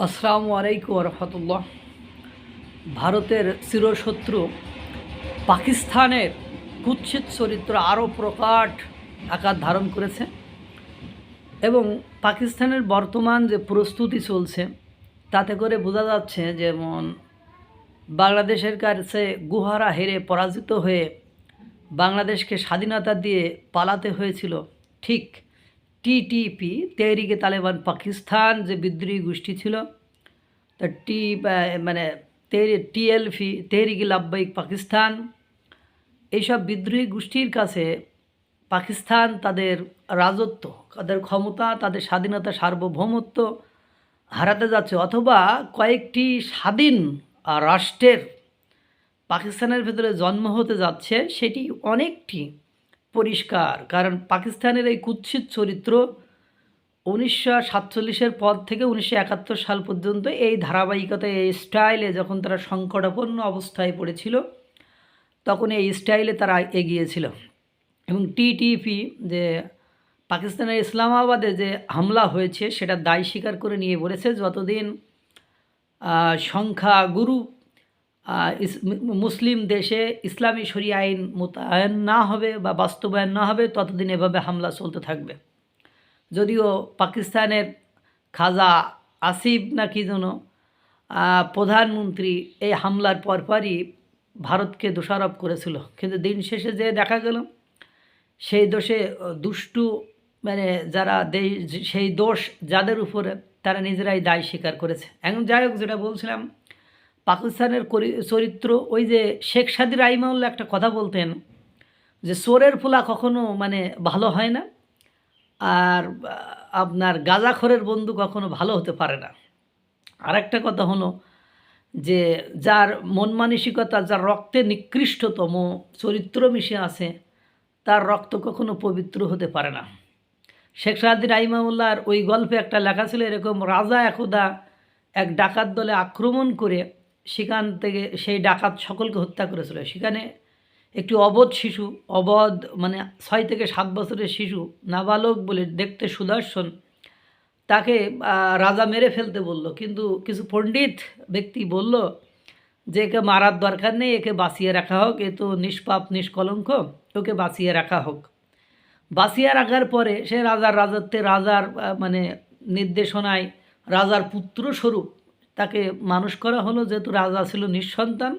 আসসালামু আলাইকুম রহমতুল্লাহ। ভারতের চিরশত্রু পাকিস্তানের কুৎসিত চরিত্র আরও প্রকাট আকার ধারণ করেছে এবং পাকিস্তানের বর্তমান যে প্রস্তুতি চলছে, তাতে করে বোঝা যাচ্ছে যেমন বাংলাদেশের কাছে গুহারা হেরে পরাজিত হয়ে বাংলাদেশকে স্বাধীনতা দিয়ে পালাতে হয়েছিল, ঠিক টিটিপি তেহরিকে তালেবান পাকিস্তান যে বিদ্রোহী গোষ্ঠী ছিল, তা টি মানে টিএলফি তেহরিকি লাভবাহিক পাকিস্তান, এইসব বিদ্রোহী গোষ্ঠীর কাছে পাকিস্তান তাদের রাজত্ব, তাদের ক্ষমতা, তাদের স্বাধীনতা, সার্বভৌমত্ব হারাতে যাচ্ছে, অথবা কয়েকটি স্বাধীন রাষ্ট্রের পাকিস্তানের ভেতরে জন্ম হতে যাচ্ছে, সেটি অনেকটি পরিষ্কার। কারণ পাকিস্তানের এই কুৎসিত চরিত্র উনিশশো সাতচল্লিশের পর থেকে উনিশশো একাত্তর সাল পর্যন্ত এই ধারাবাহিকতায়, এই স্টাইলে যখন তারা সংকটাপন্ন অবস্থায় পড়েছিল, তখন এই স্টাইলে তারা এগিয়েছিল। এবং টিটিপি যে পাকিস্তানের ইসলামাবাদে যে হামলা হয়েছে, সেটা দায় স্বীকার করে নিয়ে বলেছে, যতদিন সংখ্যা ইস- মুসলিম দেশে ইসলামী শরী আইন মোতায়েন না হবে বা বাস্তবায়ন না হবে, ততদিন এভাবে হামলা চলতে থাকবে। যদিও পাকিস্তানের খাজা আসিফ না কি যেন প্রধানমন্ত্রী এই হামলার পরপরই ভারতকে দোষারোপ করেছিল। কিন্তু দিন শেষে যে দেখা গেল, সেই দোষে দুষ্টু মানে যারা সেই দোষ যাদের উপরে, তারা নিজেরাই দায় স্বীকার করেছে। এখন যাই হোক, যেটা বলছিলাম পাকিস্তানের চরিত্র, ওই যে শেখ সাদি রাইমাউল্লা একটা কথা বলতেন যে, চোরের ফোলা কখনো মানে ভালো হয় না আর আপনার গাঁজাখরের বন্ধু কখনো ভালো হতে পারে না। আর একটা কথা হলো যে, যার মন মানসিকতা, যার রক্তে নিকৃষ্টতম চরিত্র মিশে আছে, তার রক্ত কখনো পবিত্র হতে পারে না। শেখ সাহাদি রাহিমাউল্লাহর ওই গল্পে একটা লেখা ছিল, এরকম রাজা একদা এক ডাকাত দলে আক্রমণ করে সেখান থেকে সেই ডাকাত সকলকে হত্যা করেছিল। সেখানে একটি অবধ শিশু, অবধ মানে ছয় থেকে সাত বছরের শিশু, নাবালক বলে দেখতে সুদর্শন, তাকে রাজা মেরে ফেলতে বলল। কিন্তু কিছু পণ্ডিত ব্যক্তি বলল যে, একে মারার দরকার নেই, একে বাঁচিয়ে রাখা হোক, এ তো নিষ্পাপ, নিষ্কলঙ্ক, ওকে বাঁচিয়ে রাখা হোক। বাঁচিয়ে রাখার পরে সে রাজার রাজত্বে, রাজার মানে নির্দেশনায় রাজার পুত্র স্বরূপ তাকে মানুষ করা হলো, যেহেতু রাজা ছিল নিঃসন্তান।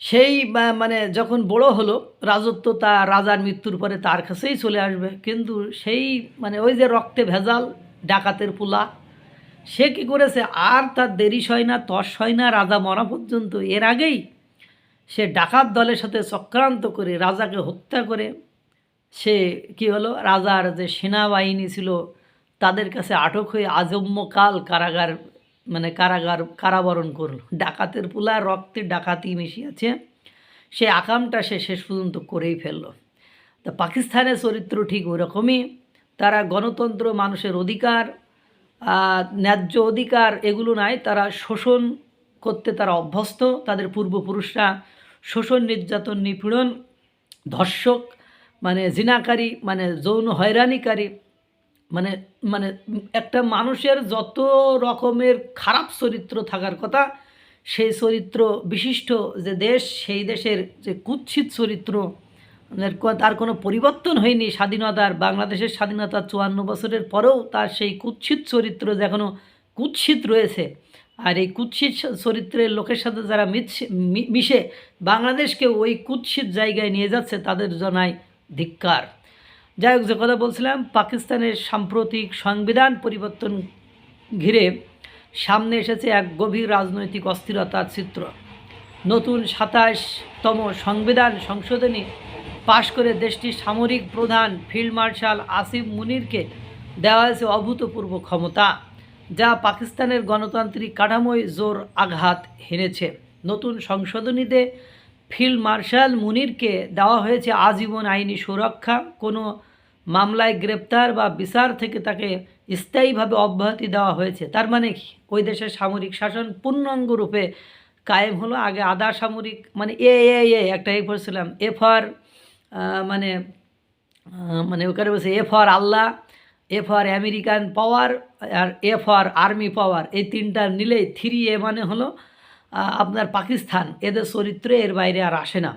সেই মানে যখন বড় হলো, রাজত্ব তা, রাজার মৃত্যুর পরে তার কাছেই চলে আসবে। কিন্তু সেই মানে ওই যে রক্তে ভেজাল, ডাকাতের পোলা, সে কি করেছে? আর তার দেরি হয় না, তস হয় না, রাজা মরা পর্যন্ত। এর আগেই সে ডাকাত দলের সাথে চক্রান্ত করে রাজাকে হত্যা করে, সে কি হলো? রাজার যে সেনাবাহিনী ছিল, তাদের কাছে আটক হয়ে আজম্যকাল কারাগার মানে কারাগার, কারাবরণ করল। ডাকাতের পোলা রক্তে ডাকাতি মিশিয়েছে। সে আকামটা সে শেষ পর্যন্ত করেই ফেলল। তা পাকিস্তানের চরিত্র ঠিক ওরকমই। তারা গণতন্ত্র, মানুষের অধিকার ন্যায্য অধিকার এগুলো নাই। তারা শোষণ করতে তারা অভ্যস্ত। তাদের পূর্বপুরুষরা শোষণ, নির্যাতন, নিপীড়ন, ধর্ষক মানে জিনাকারী মানে যৌন হয়রানিকারী মানে মানে একটা মানুষের যত রকমের খারাপ চরিত্র থাকার কথা, সেই চরিত্র বিশিষ্ট যে দেশ, সেই দেশের যে কুৎসিত চরিত্র তার কোনো পরিবর্তন হয়নি স্বাধীনতার, বাংলাদেশের স্বাধীনতা চুয়ান্ন বছরের পরেও তার সেই কুৎসিত চরিত্র যে এখনও কুৎসিত রয়েছে। আর এই কুৎসিত চরিত্রের লোকের সাথে যারা মিশে, বাংলাদেশকে ওই কুৎসিত জায়গায় নিয়ে যাচ্ছে, তাদের জনায় ধিক্কার। যাই হোক, যে কথা বলছিলাম, পাকিস্তানের সাম্প্রতিক সংবিধান পরিবর্তন ঘিরে সামনে এসেছে এক গভীর রাজনৈতিক অস্থিরতার চিত্র। নতুন সাতাশতম সংবিধান সংশোধনী পাশ করে দেশটির সামরিক প্রধান ফিল্ড মার্শাল আসিফ মুনিরকে দেওয়া হয়েছে অভূতপূর্ব ক্ষমতা, যা পাকিস্তানের গণতান্ত্রিক কাঠামোয় জোর আঘাত হেনেছে। নতুন সংশোধনীতে ফিল্ড মার্শাল মুনিরকে দেওয়া হয়েছে আজীবন আইনি সুরক্ষা। কোনো মামলায় গ্রেপ্তার বা বিচার থেকে তাকে স্থায়ীভাবে অব্যাহতি দেওয়া হয়েছে। তার মানে কি? ওই দেশের সামরিক শাসন পূর্ণাঙ্গ রূপে কায়েম হলো। আগে আধা সামরিক মানে এ এ এ একটা এ পড়ছিলাম এ ফর মানে মানে ওখানে বলছে A for Allah, F R American power R F R army power. এই তিনটা নিলেই থ্রি এ মানে হলো আপনার পাকিস্তান, এদের চরিত্র এর বাইরে আর আসে না।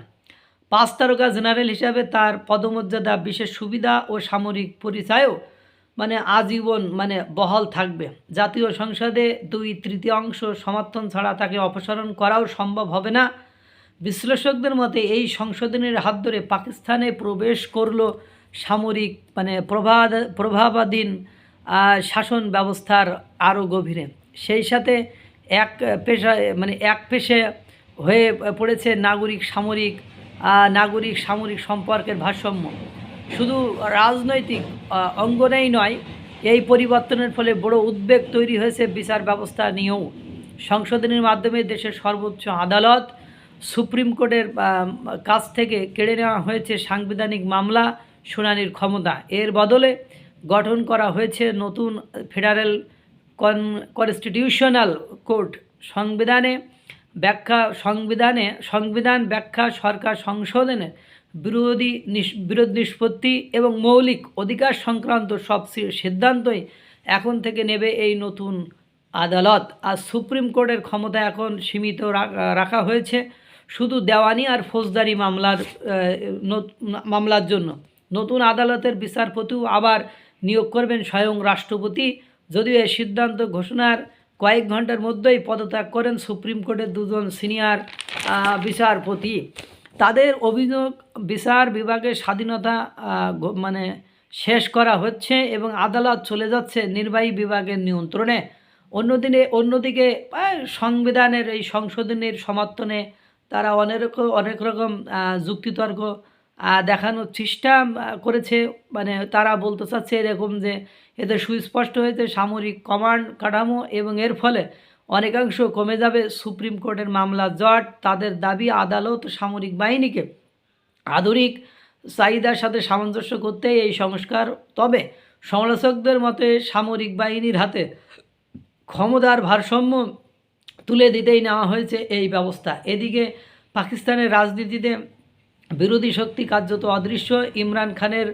পাঁচ তারকা জেনারেল হিসাবে তার পদমর্যাদা, বিশেষ সুবিধা ও সামরিক পরিচয়ও মানে আজীবন মানে বহাল থাকবে। জাতীয় সংসদে দুই তৃতীয়াংশ সমর্থন ছাড়া তাকে অপসারণ করাও সম্ভব হবে না। বিশ্লেষকদের মতে, এই সংশোধনের হাত ধরে পাকিস্তানে প্রবেশ করল সামরিক মানে প্রভাব প্রভাবাধীন শাসন ব্যবস্থার আরও গভীরে। সেই সাথে এক পেশায় মানে এক পেশে হয়ে পড়েছে নাগরিক সামরিক নাগরিক সামরিক সম্পর্কের ভারসাম্য। শুধু রাজনৈতিক অঙ্গনেই নয়, এই পরিবর্তনের ফলে বড় উদ্বেগ তৈরি হয়েছে বিচার ব্যবস্থা নিয়েও। সংশোধনের মাধ্যমে দেশের সর্বোচ্চ আদালত, সুপ্রিম কোর্টের কাছ থেকে কেড়ে নেওয়া হয়েছে সাংবিধানিক মামলা, শুনানির ক্ষমতা। এর বদলে গঠন করা হয়েছে নতুন ফেডারেল কন কনস্টিটিউশনাল কোর্ট সংবিধানে ব্যাখ্যা, সংবিধানে, সংবিধান ব্যাখ্যা সরকার সংশোধনে বিরোধী বিরোধ নিষ্পত্তি এবং মৌলিক অধিকার সংক্রান্ত সব সিদ্ধান্তই এখন থেকে নেবে এই নতুন আদালত। আর সুপ্রিম কোর্টের ক্ষমতা এখন সীমিত রাখা হয়েছে। শুধু দেওয়ানি আর ফৌজদারি মামলার মামলার জন্য। নতুন আদালতের বিচারপতিও আবার নিয়োগ করবেন স্বয়ং রাষ্ট্রপতি যদিও এই সিদ্ধান্ত ঘোষণার কয়েক ঘণ্টার মধ্যেই পদত্যাগ করেন সুপ্রিম কোর্টের দুজন সিনিয়র বিচারপতি। তাদের অভিযোগ বিচার বিভাগের স্বাধীনতা মানে শেষ করা হচ্ছে এবং আদালত চলে যাচ্ছে নির্বাহী বিভাগের নিয়ন্ত্রণে। অন্যদিনে, অন্যদিকে সংবিধানের এই সংশোধনের সমর্থনে তারা অনেক অনেক রকম যুক্তিতর্ক দেখানোর চেষ্টা করেছে। মানে তারা বলতে চাচ্ছে এরকম যে এতে সুস্পষ্ট হয়েছে সামরিক কমান্ড কাঠামো এবং এর ফলে অনেকাংশ কমে যাবে। সুপ্রিম কোর্টের মামলা জট, তাদের দাবি আদালত সামরিক বাহিনীকে আধুনিক চাহিদার সাথে সামঞ্জস্য করতে এই সংস্কার, তবে সমালোচকদের মতে সামরিক বাহিনীর হাতে ক্ষমতার ভারসাম্য তুলে দিতেই নেওয়া হয়েছে এই ব্যবস্থা। এদিকে পাকিস্তানের রাজনীতিতে বিরোধী শক্তি কার্যত অদৃশ্য। ইমরান খানের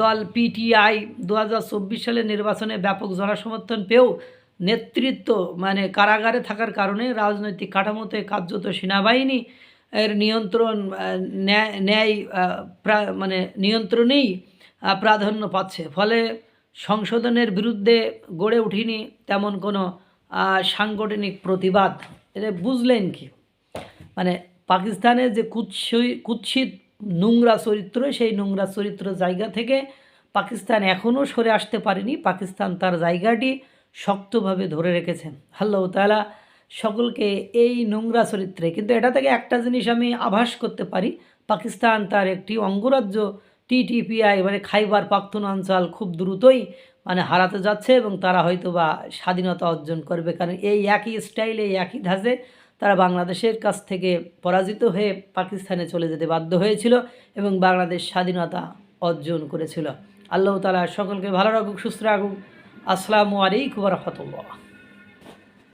দল পিটিআই দু হাজার চব্বিশ সালের নির্বাচনে ব্যাপক জনসমর্থন পেয়েও নেতৃত্ব মানে কারাগারে থাকার কারণে রাজনৈতিক কাঠামোতে কার্যত সেনাবাহিনী এর নিয়ন্ত্রণ ন্যায় মানে নিয়ন্ত্রণেই প্রাধান্য পাচ্ছে। ফলে সংশোধনের বিরুদ্ধে গড়ে উঠিনি তেমন কোনো সাংগঠনিক প্রতিবাদ। এটা বুঝলেন কি? মানে পাকিস্তানের যে কুৎসই কুৎসিত নোংরা চরিত্র, সেই নোংরা চরিত্র জায়গা থেকে পাকিস্তান এখনও সরে আসতে পারেনি। পাকিস্তান তার জায়গাটি শক্তভাবে ধরে রেখেছে। আল্লাহ তাআলা সকলকে এই নোংরা চরিত্রে, কিন্তু এটা থেকে একটা জিনিস আমি আভাস করতে পারি, পাকিস্তান তার একটি অঙ্গরাজ্য টিটিপিআই মানে খাইবার পাখতুনাঞ্চল খুব দ্রুতই মানে হারাতে যাচ্ছে এবং তারা হয়তো বা স্বাধীনতা অর্জন করবে। কারণ এই একই স্টাইলে একই ধাঁচে তারা বাংলাদেশের কাছ থেকে পরাজিত হয়ে পাকিস্তানে চলে যেতে বাধ্য হয়েছিল এবং বাংলাদেশ স্বাধীনতা অর্জন করেছিল। আল্লাহ তালা সকলকে ভালো রাখুক, সুস্থ রাখুক। আসসালামু আলাইকুম রহমতুল্লাহ।